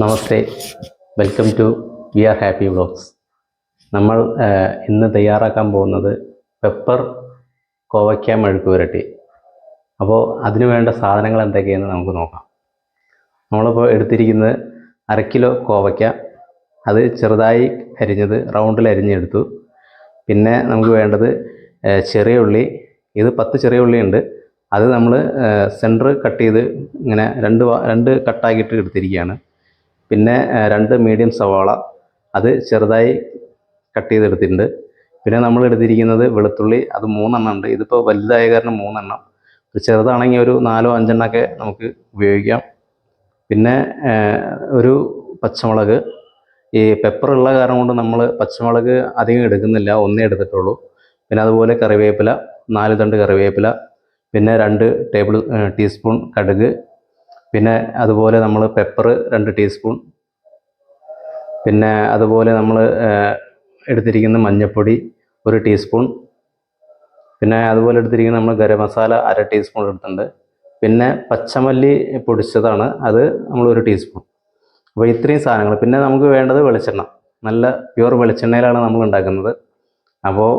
Namaste. Welcome to we are happy vlogs നമ്മൾ ഇന്ന് തയ്യാറാക്കാൻ പോകുന്നത് പെപ്പർ കോവയ്ക്ക മെഴുക്ക് പുരട്ടി. അപ്പോൾ അതിന് വേണ്ട സാധനങ്ങൾ എന്തൊക്കെയെന്ന് നമുക്ക് നോക്കാം. നമ്മളിപ്പോൾ എടുത്തിരിക്കുന്നത് അര കിലോ കോവയ്ക്ക. അത് ചെറുതായി അരിഞ്ഞത് റൗണ്ടിൽ അരിഞ്ഞെടുത്തു. പിന്നെ നമുക്ക് വേണ്ടത് ചെറിയ ഉള്ളി. ഇത് പത്ത് ചെറിയ ഉള്ളി ഉണ്ട്. അത് നമ്മൾ സെന്റർ കട്ട് ചെയ്ത് ഇങ്ങനെ രണ്ട് രണ്ട് കട്ടാക്കിയിട്ട് എടുത്തിരിക്കുകയാണ്. പിന്നെ രണ്ട് മീഡിയം സവാള അത് ചെറുതായി കട്ട് ചെയ്തെടുത്തിട്ടുണ്ട്. പിന്നെ നമ്മൾ എടുത്തിരിക്കുന്നത് വെളുത്തുള്ളി അത് മൂന്നെണ്ണം ഉണ്ട്. ഇതിപ്പോൾ വലുതായ കാരണം മൂന്നെണ്ണം. ചെറുതാണെങ്കിൽ ഒരു നാലോ അഞ്ചെണ്ണമൊക്കെ നമുക്ക് ഉപയോഗിക്കാം. പിന്നെ ഒരു പച്ചമുളക്. ഈ പെപ്പർ ഉള്ള കാരണം കൊണ്ട് നമ്മൾ പച്ചമുളക് അധികം എടുക്കുന്നില്ല. ഒന്നേ എടുത്തിട്ടുള്ളൂ. പിന്നെ അതുപോലെ കറിവേപ്പില നാല് തണ്ട് കറിവേപ്പില. പിന്നെ രണ്ട് ടേബിൾ ടീസ്പൂൺ കടുക്. പിന്നെ അതുപോലെ നമ്മൾ പെപ്പർ രണ്ട് ടീസ്പൂൺ പിന്നെ അതുപോലെ നമ്മൾ എടുത്തിരിക്കുന്ന മഞ്ഞൾപ്പൊടി ഒരു ടീസ്പൂൺ പിന്നെ അതുപോലെ എടുത്തിരിക്കുന്ന നമ്മൾ ഗരം മസാല അര ടീസ്പൂൺ എടുത്തിട്ടുണ്ട്. പിന്നെ പച്ചമല്ലി പൊടിച്ചതാണ് അത് നമ്മൾ ഒരു ടീസ്പൂൺ അപ്പോൾ ഇത്രയും സാധനങ്ങൾ പിന്നെ നമുക്ക് വേണ്ടത് വെളിച്ചെണ്ണ. നല്ല പ്യുവർ വെളിച്ചെണ്ണയിലാണ് നമ്മൾ ഉണ്ടാക്കുന്നത്. അപ്പോൾ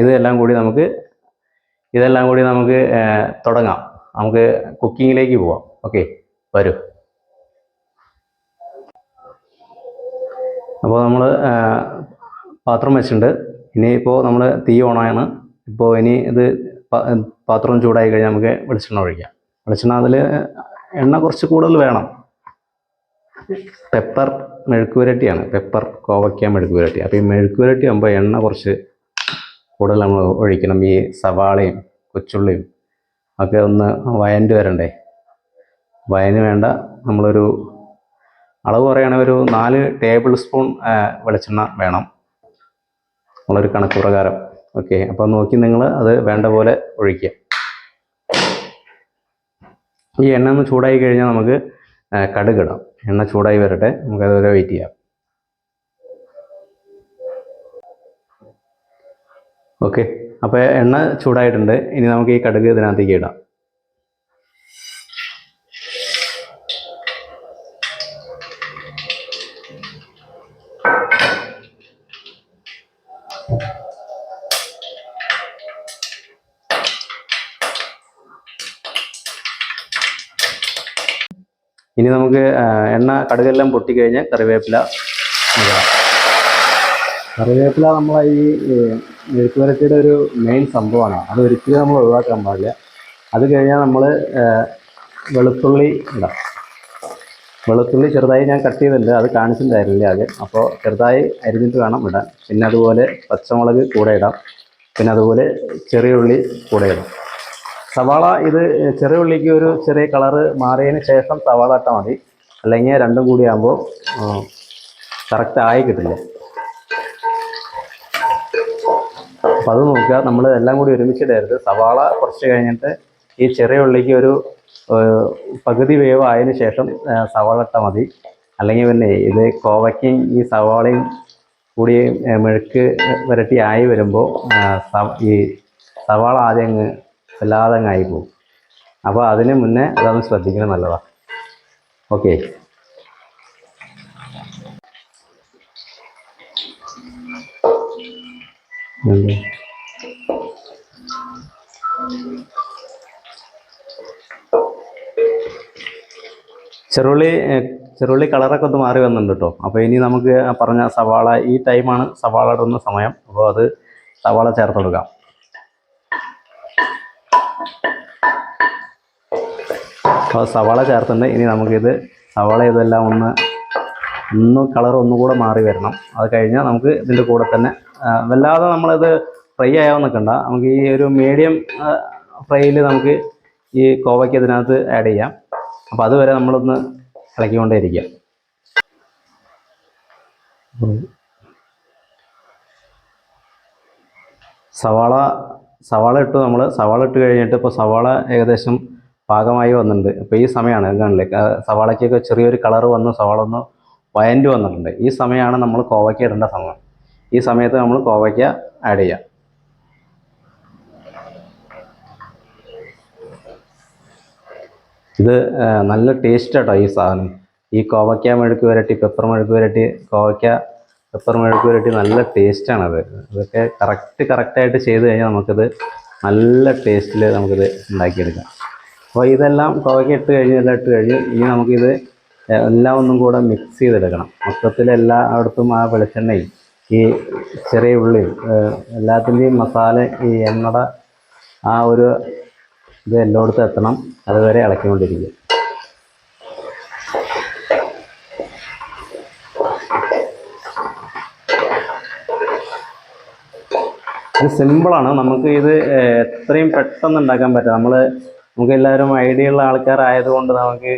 ഇതെല്ലാം കൂടി നമുക്ക് ഇതെല്ലാം കൂടി നമുക്ക് തുടങ്ങാം. നമുക്ക് കുക്കിങ്ങിലേക്ക് പോവാം. ഓക്കെ വരൂ. അപ്പോൾ നമ്മൾ പാത്രം വെച്ചിട്ടുണ്ട്. ഇനിയിപ്പോൾ നമ്മൾ തീ ഓണാണ് ഇപ്പോൾ ഇനി ഇത് പാത്രം ചൂടായി കഴിഞ്ഞാൽ നമുക്ക് വെളിച്ചെണ്ണ ഒഴിക്കാം. വെളിച്ചെണ്ണ അതിൽ എണ്ണ കുറച്ച് കൂടുതൽ വേണം. പെപ്പർ മെഴുക്കുപുരട്ടിയാണ്. പെപ്പർ കോവയ്ക്ക മെഴുക്കുപുരട്ടി. അപ്പോൾ ഈ മെഴുക്കുപുരട്ടി ആകുമ്പോൾ എണ്ണ കുറച്ച് കൂടുതൽ നമ്മൾ ഒഴിക്കണം. ഈ സവാളയും കൊച്ചുള്ളിയും ഒക്കെ ഒന്ന് വയന്റ് വരണ്ടേ? വയന് വേണ്ട. നമ്മളൊരു അളവ് പറയുകയാണെങ്കിൽ ഒരു നാല് ടേബിൾ സ്പൂൺ വെളിച്ചെണ്ണ വേണം. നമ്മളൊരു കണക്ക് പ്രകാരം. ഓക്കെ അപ്പോൾ നോക്കി നിങ്ങൾ അത് വേണ്ട പോലെ ഒഴിക്കുക. ഈ എണ്ണ ഒന്ന് ചൂടായി കഴിഞ്ഞാൽ നമുക്ക് കടുകിടാം. എണ്ണ ചൂടായി വരട്ടെ. നമുക്ക് അതുവരെ വെയിറ്റ് ചെയ്യാം. ഓക്കെ അപ്പോൾ എണ്ണ ചൂടായിട്ടുണ്ട്. ഇനി നമുക്ക് ഈ കടുക് ഇതിനകത്തേക്ക് ഇടാം. ഇനി നമുക്ക് എണ്ണ കടുകെല്ലാം പൊട്ടിക്കഴിഞ്ഞ് കറിവേപ്പില ഇടാം കറിവേപ്പില നമ്മളെ ഈ മെഴുക്കുവരട്ടിയുടെ ഒരു മെയിൻ സംഭവമാണ്. അത് ഒരിക്കലും നമ്മൾ ഒഴിവാക്കാൻ പാടില്ല. അത് കഴിഞ്ഞാൽ നമ്മൾ വെളുത്തുള്ളി ഇടാം. വെളുത്തുള്ളി ചെറുതായി ഞാൻ കട്ട് ചെയ്തിട്ടുണ്ട്. അത് കാണിച്ചിട്ടുണ്ടായിരുന്നില്ല ആദ്യം. അപ്പോൾ ചെറുതായി അരിഞ്ഞിട്ട് വേണം ഇടാൻ. പിന്നെ അതുപോലെ പച്ചമുളക് കൂടെ ഇടാം. പിന്നെ അതുപോലെ ചെറിയ ഉള്ളി കൂടെ ഇടാം. സവാള ഇത് ചെറിയ ഉള്ളിക്ക് ഒരു ചെറിയ കളറ് മാറിയതിന് ശേഷം സവാള ഇട്ടാൽ മതി. അല്ലെങ്കിൽ രണ്ടും കൂടി ആകുമ്പോൾ കറക്റ്റ് ആയി കിട്ടില്ല. അപ്പോൾ അത് നോക്കുക. നമ്മൾ എല്ലാം കൂടി ഒരുമിച്ചിടരുത് സവാള കുറച്ച് കഴിഞ്ഞിട്ട് ഈ ചെറിയ ഉള്ളിക്ക് ഒരു പകുതി വേവ് ആയതിനു ശേഷം സവാള ഇട്ടാൽ മതി. അല്ലെങ്കിൽ പിന്നെ ഇത് കോവയ്ക്കും ഈ സവാളയും കൂടി മെഴുക്ക് വരട്ടി ആയി വരുമ്പോൾ ഈ സവാള ആദ്യം അങ്ങ് വല്ലാതെ അങ്ങ് ആയി പോകും. അപ്പോൾ അതിന് മുന്നേ അതൊന്ന് ശ്രദ്ധിക്കണം നല്ലതാണ് ഓക്കെ. ചെറുള്ളി ചെറുള്ളി കളറൊക്കെ ഒന്ന് മാറി വന്നിട്ടുണ്ട് കേട്ടോ. അപ്പോൾ ഇനി നമുക്ക് പറഞ്ഞ സവാള ഈ ടൈമാണ് സവാള ഇടുന്ന സമയം. അപ്പോൾ അത് സവാള ചേർത്ത് കൊടുക്കാം. അപ്പോൾ സവാള ചേർത്തുണ്ട് ഇനി നമുക്കിത് സവാള ഇതെല്ലാം ഒന്ന് ഒന്ന് കളർ ഒന്നുകൂടെ മാറി വരണം. അത് കഴിഞ്ഞാൽ നമുക്ക് ഇതിന്റെ കൂടെ തന്നെ വല്ലാതെ നമ്മളിത് ഫ്രൈ ആയാൽ നിൽക്കണ്ട. നമുക്ക് ഈ ഒരു മീഡിയം ഫ്രൈയിൽ നമുക്ക് ഈ കോവയ്ക്ക് ഇതിനകത്ത് ആഡ് ചെയ്യാം. അപ്പോൾ അതുവരെ നമ്മളൊന്ന് ഇളക്കിക്കൊണ്ടേ ഇരിക്കുക സവാള സവാള ഇട്ടു നമ്മൾ സവാള ഇട്ട് കഴിഞ്ഞിട്ട് ഇപ്പോൾ സവാള ഏകദേശം പാകമായി വന്നിട്ടുണ്ട്. അപ്പോൾ ഈ സമയമാണ് കാണില്ലേ സവാളയ്ക്കൊക്കെ ചെറിയൊരു കളർ വന്ന് സവാള ഒന്ന് വയന്റ് വന്നിട്ടുണ്ട്. ഈ സമയമാണ് നമ്മൾ കോവയ്ക്ക ഇടേണ്ട സമയം. ഈ സമയത്ത് നമ്മൾ കോവയ്ക്ക ആഡ് ചെയ്യാം. ഇത് നല്ല ടേസ്റ്റ് കേട്ടോ ഈ സാധനം. ഈ കോവയ്ക്ക മെഴുക്ക് വരട്ടി പെപ്പർ മെഴുക്ക് വരട്ടി കോവയ്ക്ക പെപ്പർ മെഴുക്ക് വരട്ടി നല്ല ടേസ്റ്റാണ് ടേസ്റ്റാണത് ഇതൊക്കെ കറക്റ്റ് കറക്റ്റായിട്ട് ചെയ്ത് കഴിഞ്ഞാൽ നമുക്കിത് നല്ല ടേസ്റ്റിൽ നമുക്കിത് ഉണ്ടാക്കിയെടുക്കാം. അപ്പോൾ ഇതെല്ലാം കോവയ്ക്ക ഇട്ട് കഴിഞ്ഞ് എല്ലാം ഇട്ട് കഴിഞ്ഞ് ഇനി നമുക്കിത് എല്ലാം ഒന്നും കൂടെ മിക്സ് ചെയ്തെടുക്കണം. മൊത്തത്തിൽ എല്ലായിടത്തും ആ വെളിച്ചെണ്ണയും ഈ ചെറിയ ഉള്ളിയും എല്ലാത്തിന്റെയും മസാല ഈ എണ്ണയുടെ ആ ഒരു ഇത് എല്ലായിടത്തും എത്തണം. അതുവരെ ഇളക്കിക്കൊണ്ടിരിക്കുക. ഇത് സിമ്പിളാണ് നമുക്ക് ഇത് എത്രയും പെട്ടെന്ന് ഉണ്ടാക്കാൻ പറ്റും. നമ്മൾ നമുക്ക് എല്ലാവരും ഐഡിയ ഉള്ള ആൾക്കാരായതുകൊണ്ട് നമുക്ക്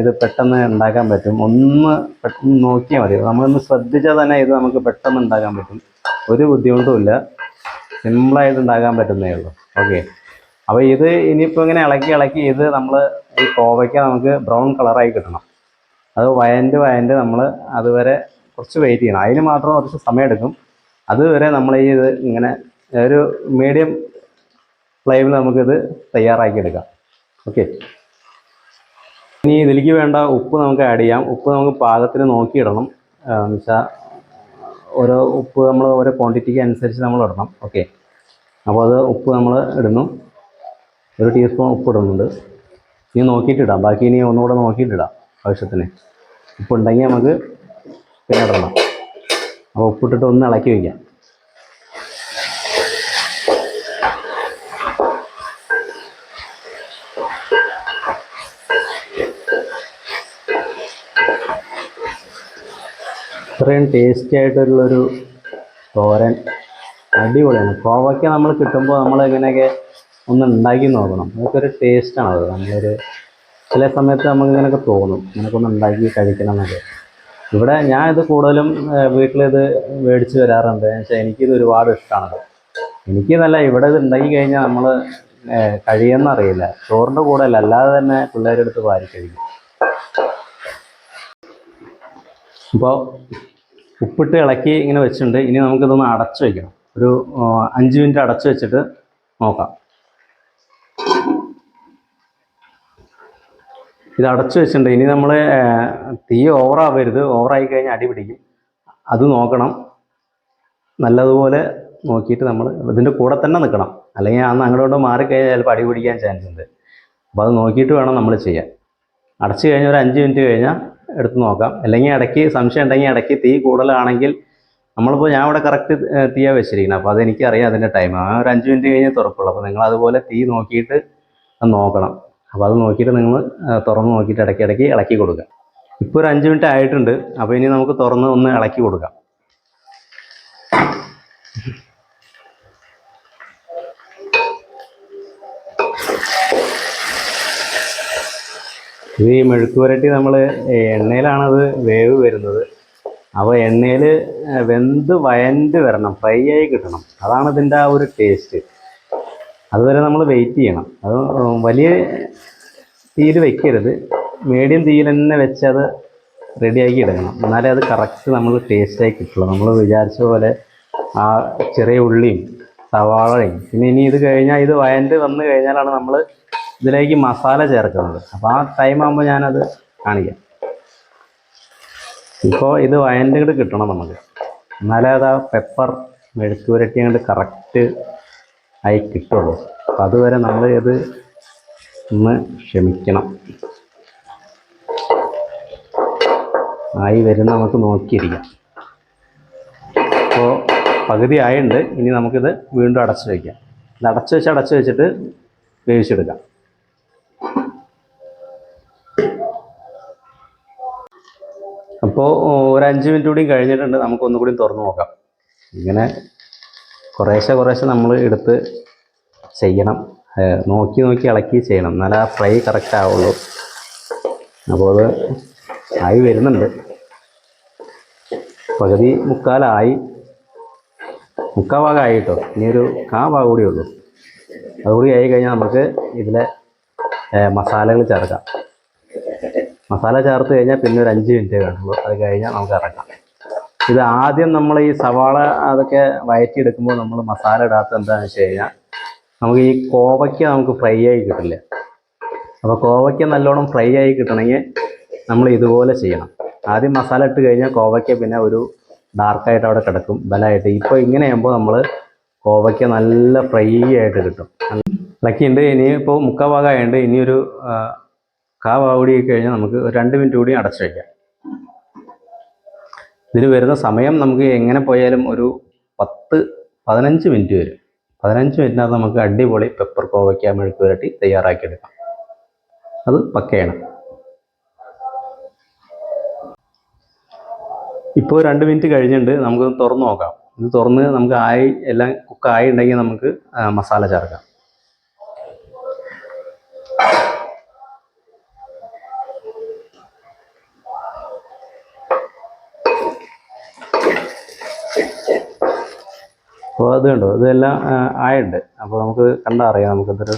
ഇത് പെട്ടെന്ന് ഉണ്ടാക്കാൻ പറ്റും. ഒന്ന് പെട്ടെന്ന് നോക്കിയാൽ മതി. നമ്മളൊന്ന് ശ്രദ്ധിച്ചാൽ തന്നെ ഇത് നമുക്ക് പെട്ടെന്ന് ഉണ്ടാക്കാൻ പറ്റും. ഒരു ബുദ്ധിമുട്ടുമില്ല സിമ്പിളായിട്ട് ഉണ്ടാക്കാൻ പറ്റുന്നേ ഉള്ളൂ. ഓക്കെ. അപ്പോൾ ഇത് ഇനിയിപ്പോൾ ഇങ്ങനെ ഇളക്കി ഇളക്കി ഇത് നമ്മൾ ഈ കോവയ്ക്ക നമുക്ക് ബ്രൗൺ കളറായി കിട്ടണം. അത് വയന്റ് വയന്റ് നമ്മൾ അതുവരെ കുറച്ച് വെയിറ്റ് ചെയ്യണം. അതിന് മാത്രം കുറച്ച് സമയമെടുക്കും അതുവരെ നമ്മൾ ഈ ഇത് ഇങ്ങനെ ഒരു മീഡിയം ഫ്ലെയിമിൽ നമുക്കിത് തയ്യാറാക്കി എടുക്കാം ഓക്കെ ഇനി ഇതിലേക്ക് വേണ്ട ഉപ്പ് നമുക്ക് ആഡ് ചെയ്യാം. ഉപ്പ് നമുക്ക് പാകത്തിന് നോക്കിയിടണം. എന്ന് വെച്ചാൽ ഓരോ ഉപ്പ് നമ്മൾ ഓരോ ക്വാണ്ടിറ്റിക്ക് അനുസരിച്ച് നമ്മൾ ഇടണം. ഓക്കെ അപ്പോൾ അത് ഉപ്പ് നമ്മൾ ഇടുന്നു. ഒരു ടീസ്പൂൺ ഉപ്പ് ഇടുന്നുണ്ട്. ഇനി നോക്കിയിട്ടിടാം ബാക്കി ഇനി ഒന്നുകൂടെ നോക്കിയിട്ടിടാം ആവശ്യത്തിന്. ഉപ്പുണ്ടെങ്കിൽ നമുക്ക് പിന്നെ ഇടണം. അപ്പോൾ ഉപ്പിട്ടിട്ട് ഒന്ന് ഇളക്കി വയ്ക്കാം. ഇത്രയും ടേസ്റ്റി ആയിട്ടുള്ളൊരു തോരൻ. അടിപൊളിയാണ്. കോവയ്ക്ക നമ്മൾ കിട്ടുമ്പോൾ നമ്മൾ ഇങ്ങനെയൊക്കെ ഒന്ന് ഉണ്ടാക്കി നോക്കണം. അതൊക്കെ ടേസ്റ്റാണ് അത്. നമ്മളൊരു ചില സമയത്ത് നമുക്ക് ഇങ്ങനെയൊക്കെ തോന്നും. ഇങ്ങനെയൊക്കെ ഉണ്ടാക്കി കഴിക്കണം എന്നൊക്കെ. ഇവിടെ ഞാൻ ഇത് കൂടുതലും വീട്ടിലിത് മേടിച്ച് വരാറുണ്ട്. പക്ഷേ എനിക്കിത് ഒരുപാട് എനിക്ക് നല്ല ഇവിടെ ഇത് ഉണ്ടാക്കി കഴിഞ്ഞാൽ നമ്മൾ കഴിയുമെന്നറിയില്ല ചോറിന്റെ കൂടെ അല്ല അല്ലാതെ തന്നെ പിള്ളേരെടുത്ത് വാരി കഴിക്കും. ഇപ്പോൾ ഉപ്പിട്ട് ഇളക്കി ഇങ്ങനെ വെച്ചിട്ടുണ്ട്. ഇനി നമുക്കിതൊന്ന് അടച്ചു വയ്ക്കണം ഒരു അഞ്ച് മിനിറ്റ് അടച്ചു വെച്ചിട്ട് നോക്കാം. ഇത് അടച്ചു വെച്ചിട്ടുണ്ട്. ഇനി നമ്മൾ തീ ഓവറാവരുത് ഓവറായി കഴിഞ്ഞാൽ അടി പിടിക്കും. അത് നോക്കണം. നല്ലതുപോലെ നോക്കിയിട്ട് നമ്മൾ ഇതിന്റെ കൂടെ തന്നെ നിൽക്കണം. അല്ലെങ്കിൽ അന്ന് അങ്ങോട്ട് മാറിക്കഴിഞ്ഞാൽ ചിലപ്പോൾ അടി പിടിക്കാൻ ചാൻസ് ഉണ്ട്. അപ്പോൾ അത് നോക്കിയിട്ട് വേണം നമ്മൾ ചെയ്യാൻ. അടച്ചു കഴിഞ്ഞാൽ ഒരു അഞ്ച് മിനിറ്റ് കഴിഞ്ഞാൽ എടുത്ത് നോക്കാം. അല്ലെങ്കിൽ ഇടയ്ക്ക് സംശയം ഉണ്ടെങ്കിൽ ഇടയ്ക്ക് തീ കൂടുതലാണെങ്കിൽ നമ്മളിപ്പോൾ ഞാൻ ഇവിടെ കറക്റ്റ് തീയാണ് വെച്ചിരിക്കുന്നത്. അപ്പോൾ അതെനിക്കറിയാം അതിന്റെ ടൈം ആ ഒരു അഞ്ച് മിനിറ്റ് കഴിഞ്ഞ് തുറക്കുള്ളൂ. അപ്പോൾ നിങ്ങൾ അതുപോലെ തീ നോക്കിയിട്ട് അത് നോക്കണം. അപ്പോൾ അത് നോക്കിയിട്ട് നിങ്ങൾ തുറന്ന് നോക്കിയിട്ട് ഇടയ്ക്ക് ഇടയ്ക്ക് ഇളക്കി കൊടുക്കുക. ഇപ്പോൾ ഒരു അഞ്ച് മിനിറ്റ് ആയിട്ടുണ്ട്. അപ്പോൾ ഇനി നമുക്ക് തുറന്ന് ഒന്ന് ഇളക്കി കൊടുക്കാം. ഇത് ഈ മെഴുക്ക് പുരട്ടി നമ്മൾ എണ്ണയിലാണത് വേവ് വരുന്നത്. അപ്പോൾ എണ്ണയിൽ വെന്ത് വയണ്ട് വരണം ഫ്രൈ ആയി കിട്ടണം. അതാണ് ഇതിന്റെ ആ ഒരു ടേസ്റ്റ്. അതുവരെ നമ്മൾ വെയിറ്റ് ചെയ്യണം. അത് വലിയ തീയിൽ വെക്കരുത്. മീഡിയം തീയിൽ തന്നെ വെച്ച് അത് റെഡിയാക്കി എടുക്കണം. എന്നാലേ അത് കറക്റ്റ് നമ്മൾ ടേസ്റ്റായി കിട്ടുള്ളൂ. നമ്മൾ വിചാരിച്ച പോലെ ആ ചെറിയ ഉള്ളിയും സവാളയും പിന്നെ ഇനി ഇത് കഴിഞ്ഞാൽ ഇത് വയണ്ട് വന്നു കഴിഞ്ഞാലാണ് നമ്മൾ ഇതിലേക്ക് മസാല ചേർക്കുന്നത് അപ്പോൾ ആ ടൈം ആകുമ്പോൾ ഞാനത് കാണിക്കാം. ഇപ്പോൾ ഇത് വയന്റെ കൂടെ കിട്ടണം നമുക്ക്. എന്നാലേ അത് ആ പെപ്പർ മെഴുക്ക് പുരട്ടി അങ്ങോട്ട് കറക്റ്റ് ആയി കിട്ടുള്ളൂ. അപ്പം അതുവരെ നമ്മൾ ഇത് ഒന്ന് ക്ഷമിക്കണം. ആയി വരുന്ന നമുക്ക് നോക്കിയിരിക്കാം. അപ്പോൾ പകുതി ആയുണ്ട് ഇനി നമുക്കിത് വീണ്ടും അടച്ചു വയ്ക്കാം ഇത് അടച്ചു വെച്ച് അടച്ചു വെച്ചിട്ട് വേവിച്ചെടുക്കാം. അപ്പോൾ ഒരു അഞ്ച് മിനിറ്റ് കൂടി കഴിഞ്ഞിട്ടുണ്ട്. നമുക്ക് ഒന്നുകൂടി തുറന്നു നോക്കാം. ഇങ്ങനെ കുറേശ്ശെ കുറേശ്ശെ നമ്മൾ എടുത്ത് ചെയ്യണം. നോക്കി നോക്കി ഇളക്കി ചെയ്യണം. എന്നാലേ ആ ഫ്രൈ കറക്റ്റ് ആവുള്ളൂ. അപ്പോൾ അത് ആയി വരുന്നുണ്ട്. പകുതി മുക്കാലായി. മുക്കാൽ ഭാഗമായി കേട്ടോ ഇനി ഒരു കാ ഭാഗം കൂടി ഉള്ളൂ. അതുകൂടി ആയി കഴിഞ്ഞാൽ നമുക്ക് ഇതിലെ മസാലകൾ ചേർക്കാം. മസാല ചേർത്ത് കഴിഞ്ഞാൽ പിന്നെ ഒരു അഞ്ച് മിനിറ്റ് കാണുള്ളൂ അത് കഴിഞ്ഞാൽ നമുക്ക് ഇറക്കാം. ഇത് ആദ്യം നമ്മൾ ഈ സവാള അതൊക്കെ വയറ്റി എടുക്കുമ്പോൾ നമ്മൾ മസാല ഇടാത്ത എന്താണെന്ന് വെച്ച് കഴിഞ്ഞാൽ നമുക്ക് ഈ കോവയ്ക്ക നമുക്ക് ഫ്രൈ ആയി കിട്ടില്ല. അപ്പോൾ കോവയ്ക്ക നല്ലോണം ഫ്രൈ ആയി കിട്ടണമെങ്കിൽ നമ്മൾ ഇതുപോലെ ചെയ്യണം. ആദ്യം മസാല ഇട്ട് കഴിഞ്ഞാൽ കോവയ്ക്ക പിന്നെ ഒരു ഡാർക്കായിട്ട് അവിടെ കിടക്കും ബലമായിട്ട് ഇപ്പോൾ ഇങ്ങനെ ആകുമ്പോൾ നമ്മൾ കോവയ്ക്ക നല്ല ഫ്രൈ ആയിട്ട് കിട്ടും. ഇളക്കിയുണ്ട് ഇനി ഇപ്പോൾ മുക്കാ ഭാഗമായുണ്ട് ഇനിയൊരു കാ ഭാഗം കൂടി കഴിഞ്ഞാൽ നമുക്ക് രണ്ട് മിനിറ്റ് കൂടി അടച്ചു വയ്ക്കാം ഇതിന് വരുന്ന സമയം നമുക്ക് എങ്ങനെ പോയാലും ഒരു പത്ത് പതിനഞ്ച് മിനിറ്റ് വരും. പതിനഞ്ച് മിനിറ്റിനകത്ത് നമുക്ക് അടിപൊളി പെപ്പർ കോവയ്ക്ക മെഴുക്ക് പുരട്ടി തയ്യാറാക്കിയെടുക്കാം. അത് പക്കയാണ് ഇപ്പോൾ രണ്ട് മിനിറ്റ് കഴിഞ്ഞിട്ടുണ്ട്. നമുക്ക് തുറന്ന് നോക്കാം. ഇത് തുറന്ന് നമുക്ക് ആയി എല്ലാം കുക്കായി ഉണ്ടെങ്കിൽ നമുക്ക് മസാല ചേർക്കാം. അപ്പോൾ അത് കണ്ടോ. ഇതെല്ലാം ആയുണ്ട് അപ്പോൾ നമുക്ക് കണ്ടാൽ അറിയാം നമുക്കിതൊരു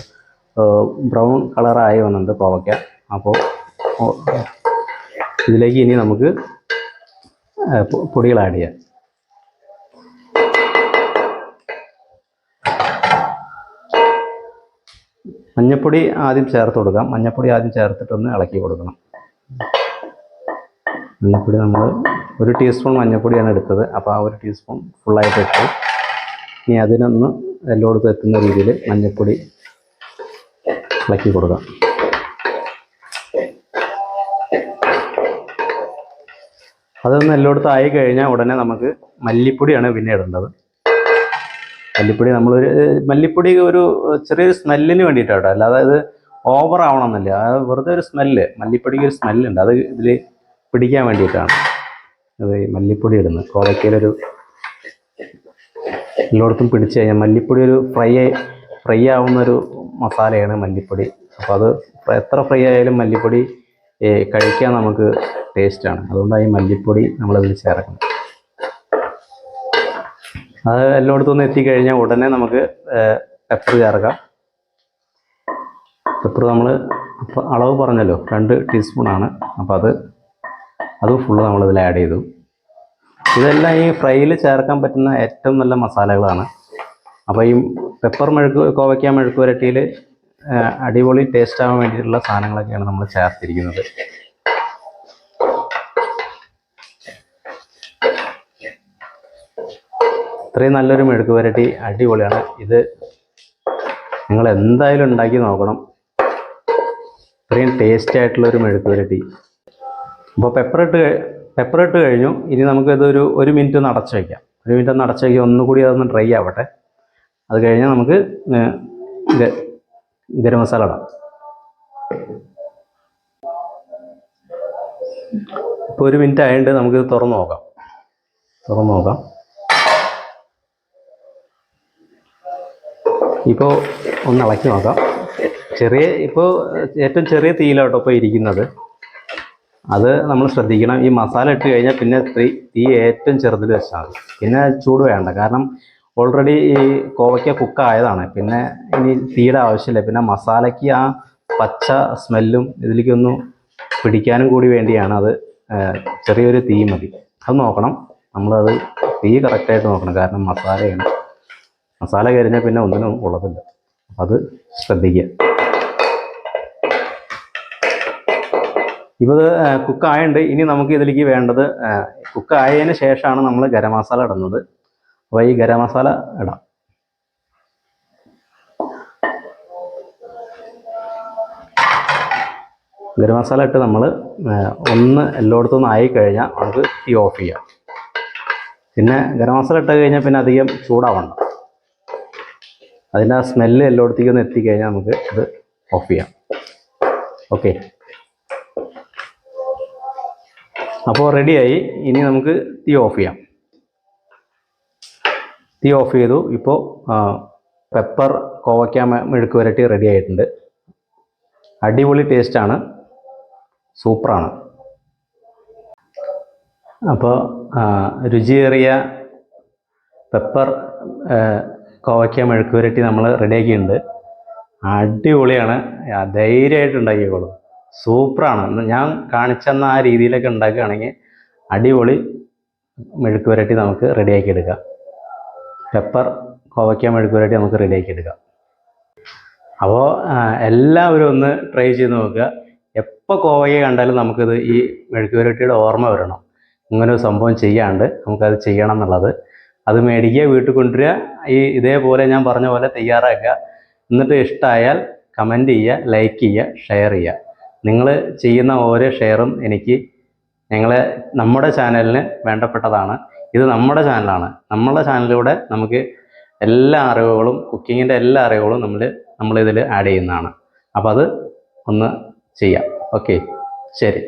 ബ്രൗൺ കളറായി വന്നിട്ടുണ്ട് കോവയ്ക്ക. അപ്പോൾ ഇതിലേക്ക് ഇനി നമുക്ക് പൊടികൾ ആഡ് ചെയ്യാം. മഞ്ഞപ്പൊടി ആദ്യം ചേർത്ത് കൊടുക്കാം. മഞ്ഞപ്പൊടി ആദ്യം ചേർത്തിട്ടൊന്ന് ഇളക്കി കൊടുക്കണം. മഞ്ഞപ്പൊടി നമ്മൾ ഒരു ടീസ്പൂൺ മഞ്ഞപ്പൊടിയാണ് എടുത്തത്. അപ്പോൾ ആ ഒരു ടീസ്പൂൺ ഫുള്ളായിട്ട് ഇട്ട്. ഇനി അതിനൊന്ന് എല്ലായിടത്തും എത്തുന്ന രീതിയിൽ മഞ്ഞപ്പൊടി ഇളക്കി കൊടുക്കാം. അതൊന്ന് എല്ലായിടത്തും ആയി കഴിഞ്ഞാൽ ഉടനെ നമുക്ക് മല്ലിപ്പൊടിയാണ് പിന്നെ ഇടേണ്ടത്. മല്ലിപ്പൊടി നമ്മളൊരു മല്ലിപ്പൊടി ഒരു ചെറിയൊരു സ്മെല്ലിന് വേണ്ടിയിട്ടാണ് കേട്ടോ അല്ലാതെ ഇത് ഓവർ ആവണമെന്നില്ല. അത് വെറുതെ ഒരു സ്മെല്ല് മല്ലിപ്പൊടിക്ക് ഒരു സ്മെല്ലുണ്ട്. അത് ഇതിൽ പിടിക്കാൻ വേണ്ടിയിട്ടാണ്. അത് മല്ലിപ്പൊടി ഇടുന്നത്. കോവയ്ക്കയിലൊരു എല്ലായിടത്തും പിടിച്ചു കഴിഞ്ഞാൽ മല്ലിപ്പൊടി ഒരു ഫ്രൈ ഫ്രൈ ആവുന്ന ഒരു മസാലയാണ് മല്ലിപ്പൊടി. അപ്പോൾ അത് എത്ര ഫ്രൈ ആയാലും മല്ലിപ്പൊടി കഴിക്കാൻ നമുക്ക് ടേസ്റ്റാണ് അതുകൊണ്ടാണ് ഈ മല്ലിപ്പൊടി നമ്മളതിൽ ചേർക്കണം അത് എല്ലായിടത്തും ഒന്ന് എത്തിക്കഴിഞ്ഞാൽ ഉടനെ നമുക്ക് പെപ്പർ ചേർക്കാം. പെപ്പർ നമ്മൾ അളവ് പറഞ്ഞല്ലോ രണ്ട് ടീസ്പൂണാണ് അപ്പോൾ അത് അത് ഫുള്ള് നമ്മളിതിൽ ആഡ് ചെയ്തു. ഇതെല്ലാം ഈ ഫ്രൈയിൽ ചേർക്കാൻ പറ്റുന്ന ഏറ്റവും നല്ല മസാലകളാണ്. അപ്പോൾ ഈ പെപ്പർ മെഴുക്ക് കോവയ്ക്ക മെഴുക്ക് പുരട്ടിയിൽ അടിപൊളി ടേസ്റ്റ് ആവാൻ വേണ്ടിയിട്ടുള്ള സാധനങ്ങളൊക്കെയാണ് നമ്മൾ ചേർത്തിരിക്കുന്നത്. ഇത്രയും നല്ലൊരു മെഴുക്ക് പുരട്ടി അടിപൊളിയാണ്. ഇത് നിങ്ങൾ എന്തായാലും ഉണ്ടാക്കി നോക്കണം. ഇത്രയും ടേസ്റ്റി ആയിട്ടുള്ള ഒരു മെഴുക്ക് പുരട്ടി. അപ്പോൾ പെപ്പർ ഇട്ട് പെപ്പർ ഇട്ട് കഴിഞ്ഞു. ഇനി നമുക്കിതൊരു ഒരു മിനിറ്റ് ഒന്ന് അടച്ചു വയ്ക്കാം ഒരു മിനിറ്റ് ഒന്ന് അടച്ചു വയ്ക്കാം ഒന്നുകൂടി അതൊന്ന് ഡ്രൈ ആവട്ടെ. അത് കഴിഞ്ഞാൽ നമുക്ക് ഗരം മസാല ഇടാം. ഇപ്പോൾ ഒരു മിനിറ്റ് ആയതുകൊണ്ട് നമുക്കിത് തുറന്ന് നോക്കാം. തുറന്ന് നോക്കാം. ഇപ്പോൾ ഒന്ന് ഇളക്കി നോക്കാം. ചെറിയ ഇപ്പോൾ ഏറ്റവും ചെറിയ തീയിലോട്ടോ ഇപ്പോൾ ഇരിക്കുന്നത്. അത് നമ്മൾ ശ്രദ്ധിക്കണം. ഈ മസാല ഇട്ട് കഴിഞ്ഞാൽ പിന്നെ തീ തീ ഏറ്റവും ചെറുതിൽ വെച്ചാൽ മതി. പിന്നെ ചൂട് വേണ്ട. കാരണം ഓൾറെഡി ഈ കോവയ്ക്ക കുക്കായതാണ് പിന്നെ ഇനി തീയുടെ ആവശ്യമില്ല. പിന്നെ മസാലയ്ക്ക് ആ പച്ച സ്മെല്ലും ഇതിലേക്കൊന്നും പിടിക്കാനും കൂടി വേണ്ടിയാണ് അത് ചെറിയൊരു തീ മതി. അത് നോക്കണം. നമ്മളത് തീ കറക്റ്റായിട്ട് നോക്കണം. കാരണം മസാലയാണ്. മസാല കരിഞ്ഞാൽ പിന്നെ ഒന്നിനും ഉള്ളതില്ല. അത് ശ്രദ്ധിക്കുക. ഇപ്പോൾ കുക്ക് ആയതുകൊണ്ട് ഇനി നമുക്ക് ഇതിലേക്ക് വേണ്ടത് കുക്ക് ആയതിന് ശേഷമാണ് നമ്മൾ ഗരം മസാല ഇടുന്നത്. അപ്പോൾ ഈ ഗരം മസാല ഇടാം. ഗരം മസാല ഇട്ട് നമ്മൾ ഒന്ന് എല്ലായിടത്തും ആയി കഴിഞ്ഞാൽ നമുക്ക് തീ ഓഫ് ചെയ്യാം. പിന്നെ ഗരം മസാല ഇട്ട് കഴിഞ്ഞാൽ പിന്നെ അധികം ചൂടാവണം അതിന്റെ ആ സ്മെല്ല് എല്ലായിടത്തേക്കൊന്ന് എത്തിക്കഴിഞ്ഞാൽ നമുക്ക് ഇത് ഓഫ് ചെയ്യാം. ഓക്കെ. അപ്പോൾ റെഡിയായി ഇനി നമുക്ക് തീ ഓഫ് ചെയ്യാം. തീ ഓഫ് ചെയ്തു. ഇപ്പോൾ പെപ്പർ കോവയ്ക്ക മെ- മെഴുക്ക് വരട്ടി റെഡി ആയിട്ടുണ്ട്. അടിപൊളി ടേസ്റ്റാണ് സൂപ്പറാണ് അപ്പോൾ രുചിയേറിയ പെപ്പർ കോവയ്ക്ക മെഴുക്ക് വരട്ടി നമ്മൾ റെഡിയാക്കിയിട്ടുണ്ട് അടിപൊളിയാണ്. ധൈര്യമായിട്ട് സൂപ്പറാണ്. ഞാൻ കാണിച്ചെന്ന ആ രീതിയിലൊക്കെ ഉണ്ടാക്കുകയാണെങ്കിൽ അടിപൊളി മെഴുക്ക് വരട്ടി നമുക്ക് റെഡിയാക്കി എടുക്കാം. പെപ്പർ കോവയ്ക്ക മെഴുക്ക് വരട്ടി നമുക്ക് റെഡിയാക്കി എടുക്കാം. അപ്പോൾ എല്ലാവരും ഒന്ന് ട്രൈ ചെയ്ത് നോക്കുക. എപ്പോൾ കോവയ്ക്ക കണ്ടാലും നമുക്കിത് ഈ മെഴുക്ക് പുരട്ടിയുടെ ഓർമ്മ വരണം. ഇങ്ങനെ ഒരു സംഭവം ചെയ്യാണ്ട് നമുക്കത് ചെയ്യണം എന്നുള്ളത്. അത് മേടിക്കുക വീട്ടിൽ കൊണ്ടുവരിക ഈ ഇതേപോലെ ഞാൻ പറഞ്ഞ പോലെ തയ്യാറാക്കുക. എന്നിട്ട് ഇഷ്ടമായാൽ കമന്റ് ചെയ്യുക ലൈക്ക് ചെയ്യുക ഷെയർ ചെയ്യുക. നിങ്ങൾ ചെയ്യുന്ന ഓരോ ഷെയറും എനിക്ക് ഞങ്ങളെ നമ്മുടെ ചാനലിന് വേണ്ടപ്പെട്ടതാണ്. ഇത് നമ്മുടെ ചാനലാണ്. നമ്മുടെ ചാനലിലൂടെ നമുക്ക് എല്ലാ അറിവുകളും കുക്കിങ്ങിന്റെ എല്ലാ അറിവുകളും നമ്മൾ നമ്മളിതിൽ ആഡ് ചെയ്യുന്നതാണ്. അപ്പോൾ അത് ഒന്ന് ചെയ്യാം. ഓക്കെ. ശരി.